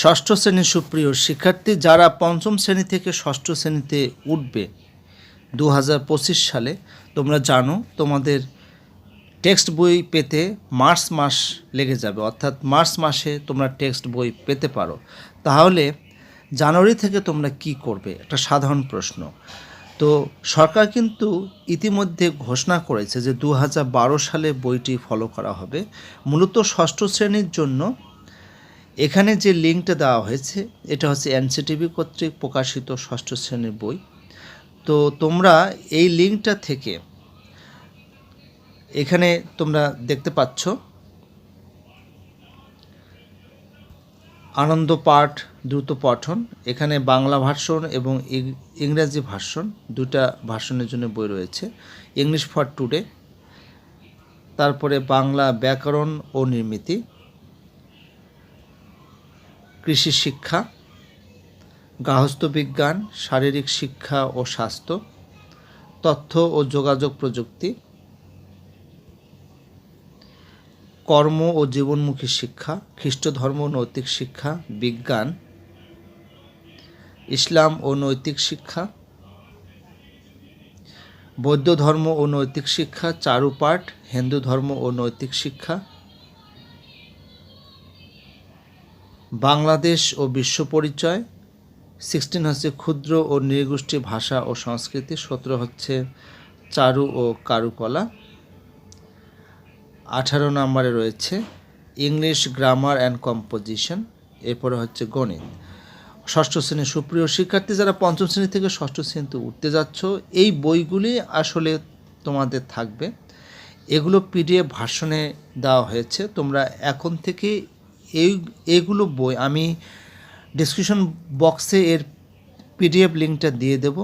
ষষ্ঠ শ্রেণির সুপ্রিয় শিক্ষার্থী যারা পঞ্চম শ্রেণি থেকে ষষ্ঠ শ্রেণীতে উঠবে দু হাজার পঁচিশ সালে, তোমরা জানো তোমাদের টেক্সট বই পেতে মার্চ মাস লেগে যাবে, অর্থাৎ মার্চ মাসে তোমরা টেক্সট বই পেতে পারো। তাহলে জানুয়ারি থেকে তোমরা কি করবে? একটা সাধারণ প্রশ্ন। তো সরকার কিন্তু ইতিমধ্যে ঘোষণা করেছে যে দু হাজার বারো সালে বইটি ফলো করা হবে। মূলত ষষ্ঠ শ্রেণির জন্য এখানে যে লিঙ্কটা দেওয়া হয়েছে, এটা হচ্ছে এনসিটিভি কর্তৃক প্রকাশিত ষষ্ঠ শ্রেণির বই। তো তোমরা এই লিঙ্কটা থেকে এখানে তোমরা দেখতে পাচ্ছ আনন্দ পাঠ, দ্রুত পঠন, এখানে বাংলা ভার্সন এবং ইংরাজি ভার্সন দুটা ভার্সনের জন্য বই রয়েছে, ইংলিশ ফর টুডে, তারপরে বাংলা ব্যাকরণ ও নির্মিতি কৃষি শিক্ষা, গার্হস্থ্য বিজ্ঞান, শারীরিক শিক্ষা ও স্বাস্থ্য, তথ্য ও যোগাযোগ প্রযুক্তি, কর্ম ও জীবনমুখী শিক্ষা খ্রিস্ট ধর্ম নৈতিক শিক্ষা, বিজ্ঞান, ইসলাম ও নৈতিক শিক্ষা, বৌদ্ধ ধর্ম ও নৈতিক শিক্ষা, চারুপাঠ, হিন্দু ধর্ম ও নৈতিক শিক্ষা বাংলাদেশ ও বিশ্ব পরিচয়। সিক্সটিন হচ্ছে ক্ষুদ্র ও নৃগোষ্ঠী ভাষা ও সংস্কৃতি, সতেরো হচ্ছে চারু ও কারুকলা। আঠারো নম্বরে রয়েছে ইংলিশ গ্রামার অ্যান্ড কম্পোজিশন এরপরে হচ্ছে গণিত। ষষ্ঠ শ্রেণির সুপ্রিয় শিক্ষার্থী যারা পঞ্চম শ্রেণি থেকে ষষ্ঠ শ্রেণীতে উঠতে যাচ্ছ, এই বইগুলি আসলে তোমাদের থাকবে। এগুলো পিডিএফ ভার্সনে দেওয়া হয়েছে। তোমরা এখন থেকে এই, এগুলো বই আমি ডিসক্রিপশন বক্সে এর পিডিএফ লিঙ্কটা দিয়ে দেব।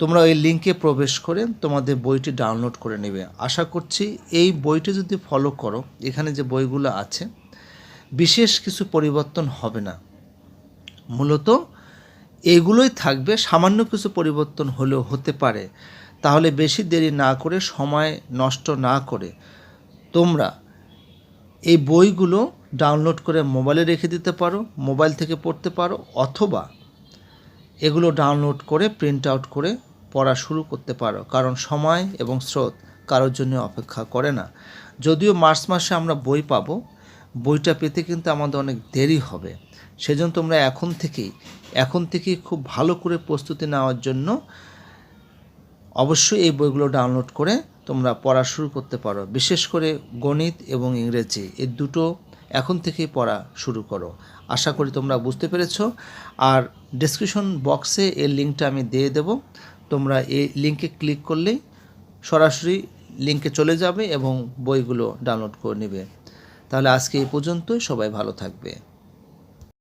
তোমরা এই লিঙ্কে প্রবেশ করে তোমাদের বইটি ডাউনলোড করে নেবে। আশা করছি এই বইটি যদি ফলো করো, এখানে যে বইগুলো আছে, বিশেষ কিছু পরিবর্তন হবে না। মূলত এগুলোই থাকবে, সামান্য কিছু পরিবর্তন হলেও হতে পারে। তাহলে বেশি দেরি না করে, সময় নষ্ট না করে তোমরা এই বইগুলো ডাউনলোড করে মোবাইলে রেখে দিতে পারো মোবাইল থেকে পড়তে পারো, অথবা এগুলো ডাউনলোড করে প্রিন্ট আউট করে পড়া শুরু করতে পারো। কারণ সময় এবং স্রোত কারোর জন্য অপেক্ষা করে না। যদিও মার্চ মাসে আমরা বই পাবো, বইটা পেতে কিন্তু আমাদের অনেক দেরি হবে। সেজন্য তোমরা এখন থেকেই এখন থেকেই খুব ভালো করে প্রস্তুতি নেওয়ার জন্য অবশ্যই এই বইগুলো ডাউনলোড করে তোমরা পড়া শুরু করতে পারো। বিশেষ করে গণিত এবং ইংরেজি, এই দুটো এখন থেকে পড়া শুরু করো। আশা করি তোমরা বুঝতে পেরেছ। আর ডিসক্রিপশন বক্সে এর লিঙ্কটা আমি দিয়ে দেব। তোমরা এই লিঙ্কে ক্লিক করলেই সরাসরি লিঙ্কে চলে যাবে এবং বইগুলো ডাউনলোড করে নেবে। তাহলে আজকে এই পর্যন্তই। সবাই ভালো থাকবে।